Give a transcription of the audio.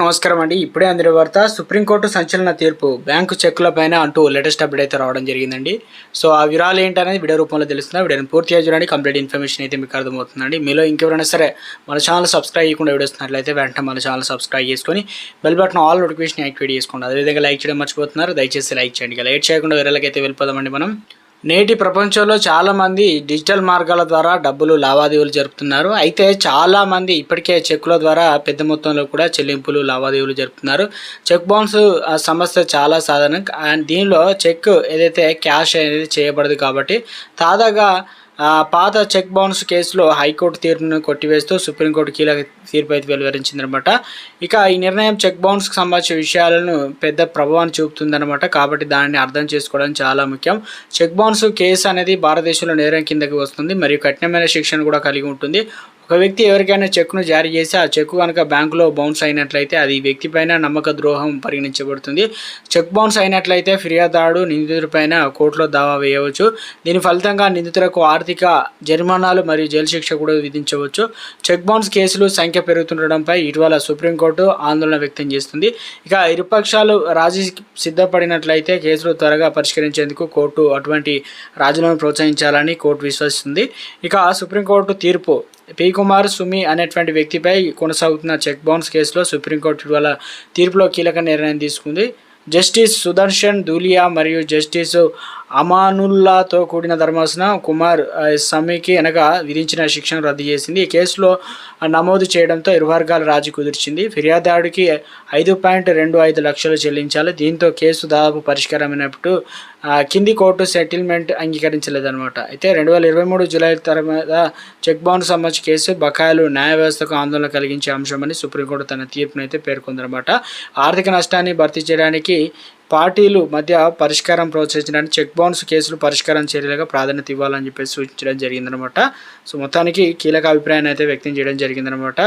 నమస్కారం అండి. ఇప్పుడే అందిన వార్త సుప్రీంకోర్టు సంచలన తీర్పు. బ్యాంకు చెక్కుల పైన అంటూ లేటెస్ట్ అప్డేట్ అయితే రావడం జరిగిందండి. సో ఆ వివరాలు ఏంటనేది వీడియో రూపంలో తెలుస్తుంది వీడియోని పూర్తిగా చూడండి. కంప్లీట్ ఇన్ఫర్మేషన్ అయితే మీకు అర్థమవుతుందండి. మీలో ఇంకెవరైనా సరే మన ఛానల్ సబ్స్క్రైబ్ చేయకుండా వీడియోస్తున్నట్లయితే వెంటనే మన ఛానల్ సబ్స్క్రైబ్ చేసుకొని bell button all notification activate చేసుకోండి. అదేవిధంగా లైక్ చేయడం మర్చిపోతున్నారు. దయచేసి లైక్ చేయండి. ఇక లైట్ చేయకుండా వేరేలకైతే వెళ్ళిపోదామండి మనం. నేటి ప్రపంచంలో చాలామంది డిజిటల్ మార్గాల ద్వారా డబ్బులు లావాదేవీలు జరుపుతున్నారు. అయితే చాలామంది ఇప్పటికే చెక్కుల ద్వారా పెద్ద మొత్తంలో కూడా చెల్లింపులు లావాదేవీలు జరుపుతున్నారు. చెక్ బౌన్స్ ఆ, సమస్య చాలా సాధారణం. అండ్ దీనిలో చెక్ ఏదైతే క్యాష్ అనేది చేయబడదు కాబట్టి తాజాగా పాత చెక్ బౌన్స్ కేసులో హైకోర్టు తీర్పును కొట్టివేస్తూ సుప్రీంకోర్టు కీలక తీర్పు అయితే వెలువరించిందనమాట. ఇక ఈ నిర్ణయం చెక్ బౌన్స్కి సంబంధించిన విషయాలను పెద్ద ప్రభావాన్ని చూపుతుందనమాట. కాబట్టి దానిని అర్థం చేసుకోవడం చాలా ముఖ్యం. చెక్ బౌన్స్ కేసు అనేది భారతదేశంలో నేరం కిందకి వస్తుంది. మరియు కఠినమైన శిక్షను కూడా కలిగి ఉంటుంది. ఒక వ్యక్తి ఎవరికైనా చెక్ను జారీ చేసి ఆ చెక్ కనుక బ్యాంకులో బౌన్స్ అయినట్లయితే అది వ్యక్తి పైన నమ్మక ద్రోహం పరిగణించబడుతుంది. చెక్ బౌన్స్ అయినట్లయితే ఫిర్యాదాడు నిందితుడిపైన కోర్టులో దావా వేయవచ్చు. దీని ఫలితంగా నిందితులకు ఆర్థిక జరిమానాలు మరియు జైలు శిక్ష కూడా విధించవచ్చు. చెక్ బౌన్స్ కేసులు సంఖ్య పెరుగుతుండడంపై ఇటీవల సుప్రీంకోర్టు ఆందోళన వ్యక్తం చేస్తుంది. ఇక ఇరుపక్షాలు రాజీ సిద్ధపడినట్లయితే కేసులు త్వరగా పరిష్కరించేందుకు కోర్టు అటువంటి రాజులను ప్రోత్సహించాలని కోర్టు విశ్వసిస్తుంది. ఇక సుప్రీంకోర్టు తీర్పు పి. కుమార్ సుమి అనేటువంటి వ్యక్తిపై కొనసాగుతున్న చెక్ బౌన్స్ కేసులో సుప్రీంకోర్టు ఇవాళ తీర్పులో కీలక నిర్ణయం తీసుకుంది. జస్టిస్ సుదర్శన్ దూలియా మరియు జస్టిస్ అమానుల్లాతో కూడిన ధర్మాసనం కుమార్ ఆ, సమ్మికి అనగా విధించిన శిక్షను రద్దు చేసింది. ఈ కేసులో నమోదు చేయడంతో ఇరు వర్గాల రాజు కుదిర్చింది. ఫిర్యాదుడికి ఐదు పాయింట్ రెండు ఐదు లక్షలు చెల్లించాలి. దీంతో కేసు దాదాపు పరిష్కారమైనప్పుడు కింది కోర్టు సెటిల్మెంట్ అంగీకరించలేదన్నమాట. అయితే రెండు వేల ఇరవై మూడు జూలై తర్వాత చెక్ బౌన్స్ సంబంధించి కేసు బకాయిలు న్యాయ వ్యవస్థకు ఆందోళన కలిగించే అంశమని సుప్రీంకోర్టు తన తీర్పునైతే పేర్కొందనమాట ఆర్థిక నష్టాన్ని భర్తీ చేయడానికి పార్టీలు మధ్య పరిష్కారం ప్రోత్సహించడానికి చెక్ బౌన్స్ కేసులు పరిష్కారం చర్యలుగా ప్రాధాన్యత ఇవ్వాలని చెప్పేసి సూచించడం జరిగిందనమాట. సో మొత్తానికి కీలక అభిప్రాయాన్ని అయితే వ్యక్తం చేయడం జరిగిందనమాట.